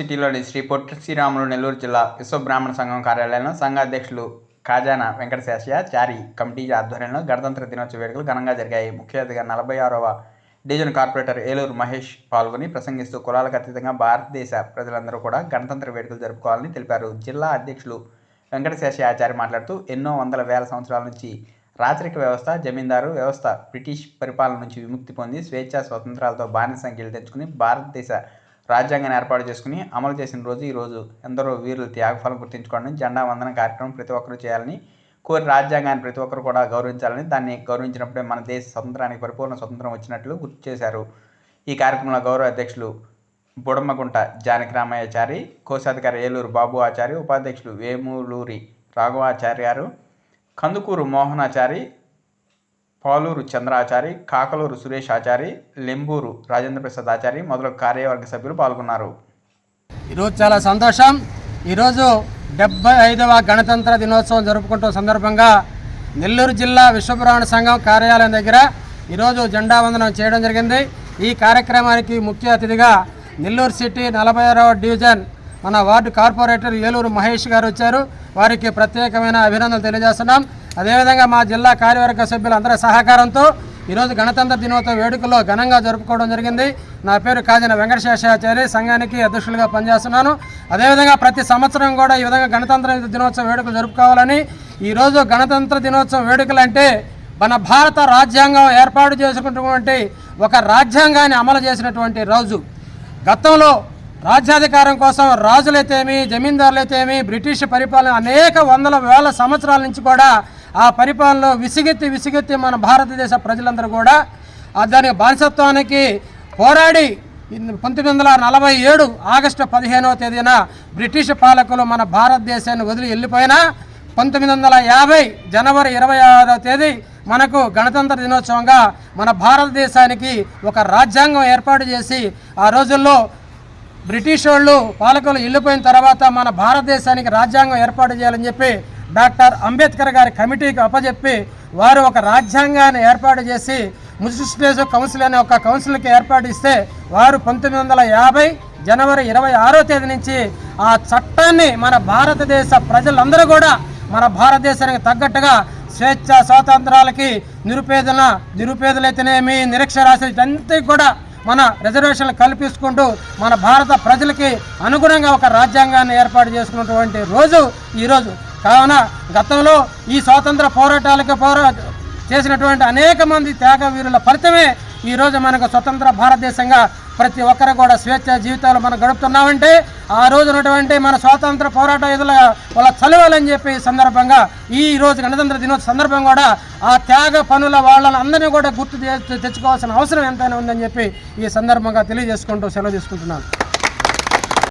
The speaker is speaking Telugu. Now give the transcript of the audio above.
సిటీలోని శ్రీ పొట్టి శ్రీరాములు నెల్లూరు జిల్లా విశ్వబ్రాహ్మణ సంఘం కార్యాలయంలో సంఘ అధ్యక్షులు ఖాజానా వెంకటశేషయ్య చారి కమిటీ ఆధ్వర్యంలో గణతంత్ర దినోత్సవ వేడుకలు ఘనంగా జరిగాయి. ముఖ్య అతిథిగా నలభై ఆరవ డివిజన్ కార్పొరేటర్ ఏలూరు మహేష్ పాల్గొని ప్రసంగిస్తూ కులాలకు అతీతంగా భారతదేశ ప్రజలందరూ కూడా గణతంత్ర వేడుకలు జరుపుకోవాలని తెలిపారు. జిల్లా అధ్యక్షులు వెంకటశేషయ్య ఆచార్య మాట్లాడుతూ ఎన్నో వందల వేల సంవత్సరాల నుంచి రాచరిక వ్యవస్థ జమీందారు వ్యవస్థ బ్రిటిష్ పరిపాలన నుంచి విముక్తి పొంది స్వేచ్ఛా స్వతంత్రాలతో బానిస సంఖ్యలు తెచ్చుకుని భారతదేశ రాజ్యాంగాన్ని ఏర్పాటు చేసుకుని అమలు చేసిన రోజు ఈరోజు ఎందరో వీరుల త్యాగఫలం గుర్తించుకోవడం జెండా వందన కార్యక్రమం ప్రతి ఒక్కరూ చేయాలని కోరి రాజ్యాంగాన్ని ప్రతి ఒక్కరు కూడా గౌరవించాలని దాన్ని గౌరవించినప్పుడే మన దేశ స్వతంత్రానికి పరిపూర్ణ స్వతంత్రం వచ్చినట్లు గుర్తు చేశారు. ఈ కార్యక్రమంలో గౌరవ అధ్యక్షులు బుడమ్మగుంట జానకిరామయ్యాచారి కోశాధికారి ఏలూరు బాబు ఆచారి ఉపాధ్యక్షులు వేములూరి రాఘవాచారి గారు కందుకూరు మోహనాచారి పాలూరు చంద్రాచారి కాకలూరు సురేష్ ఆచారి లెంబూరు రాజేంద్ర ప్రసాద్ ఆచారి మొదలగు కార్యవర్గ సభ్యులు పాల్గొన్నారు. ఈరోజు చాలా సంతోషం. ఈరోజు డెబ్బై ఐదవ గణతంత్ర దినోత్సవం జరుపుకుంటున్న సందర్భంగా నెల్లూరు జిల్లా విశ్వపురాణ సంఘం కార్యాలయం దగ్గర ఈరోజు జెండా వందనం చేయడం జరిగింది. ఈ కార్యక్రమానికి ముఖ్య అతిథిగా నెల్లూరు సిటీ నలభై డివిజన్ మన వార్డు కార్పొరేటర్ ఏలూరు మహేష్ గారు వచ్చారు. వారికి ప్రత్యేకమైన అభినందనలు తెలియజేస్తున్నాం. అదేవిధంగా మా జిల్లా కార్యవర్గ సభ్యులందరి సహకారంతో ఈరోజు గణతంత్ర దినోత్సవ వేడుకలో ఘనంగా జరుపుకోవడం జరిగింది. నా పేరు కాజన వెంకటశేషాచారి. సంఘానికి అధ్యక్షులుగా పనిచేస్తున్నాను. అదేవిధంగా ప్రతి సంవత్సరం కూడా ఈ విధంగా గణతంత్ర దినోత్సవ వేడుకలు జరుపుకోవాలని ఈరోజు గణతంత్ర దినోత్సవ వేడుకలు అంటే మన భారత రాజ్యాంగం ఏర్పాటు చేసుకున్నటువంటి ఒక రాజ్యాంగాన్ని అమలు చేసినటువంటి రోజు. గతంలో రాజ్యాధికారం కోసం రాజులైతేమి జమీందారులైతేమి బ్రిటిష్ పరిపాలన అనేక వందల వేల సంవత్సరాల నుంచి కూడా ఆ పరిపాలనలో విసిగెత్తి విసిగెత్తి మన భారతదేశ ప్రజలందరూ కూడా దాని బానిసత్వానికి పోరాడి పంతొమ్మిది వందల నలభై ఏడు ఆగస్టు పదిహేనవ తేదీన బ్రిటిష్ పాలకులు మన భారతదేశాన్ని వదిలి వెళ్ళిపోయినా పంతొమ్మిది వందల యాభై జనవరి ఇరవై ఆరవ తేదీ మనకు గణతంత్ర దినోత్సవంగా మన భారతదేశానికి ఒక రాజ్యాంగం ఏర్పాటు చేసి ఆ రోజుల్లో బ్రిటిష్ వాళ్ళు పాలకులు వెళ్ళిపోయిన తర్వాత మన భారతదేశానికి రాజ్యాంగం ఏర్పాటు చేయాలని చెప్పి డాక్టర్ అంబేద్కర్ గారి కమిటీకి అప్పజెప్పి వారు ఒక రాజ్యాంగాన్ని ఏర్పాటు చేసి ముజిస్ట్రేటివ్ కౌన్సిల్ అనే ఒక కౌన్సిల్కి ఏర్పాటు ఇస్తే వారు పంతొమ్మిది వందల యాభై జనవరి ఇరవై ఆరో తేదీ నుంచి ఆ చట్టాన్ని మన భారతదేశ ప్రజలందరూ కూడా మన భారతదేశానికి తగ్గట్టుగా స్వేచ్ఛ స్వాతంత్రాలకి నిరుపేదల నిరుపేదలైతేనేమి నిరక్షరాస్యులు కూడా మన రిజర్వేషన్లు కల్పించుకుంటూ మన భారత ప్రజలకి అనుగుణంగా ఒక రాజ్యాంగాన్ని ఏర్పాటు చేసుకున్నటువంటి రోజు ఈరోజు. కావున గతంలో ఈ స్వాతంత్ర పోరాటాలకు పోరా చేసినటువంటి అనేక మంది త్యాగ వీరుల ఫలితమే ఈరోజు మనకు స్వతంత్ర భారతదేశంగా ప్రతి ఒక్కరు కూడా స్వేచ్ఛ జీవితాలు మనం గడుపుతున్నామంటే ఆ రోజు ఉన్నటువంటి మన స్వాతంత్ర పోరాట ఎదుల వాళ్ళ చలవాలని చెప్పి ఈ సందర్భంగా ఈ రోజు గణతంత్ర దినోత్సవ సందర్భం కూడా ఆ త్యాగ పనుల వాళ్ళని అందరినీ కూడా గుర్తు తెచ్చుకోవాల్సిన అవసరం ఎంతైనా ఉందని చెప్పి ఈ సందర్భంగా తెలియజేసుకుంటూ సెలవు తీసుకుంటున్నాను.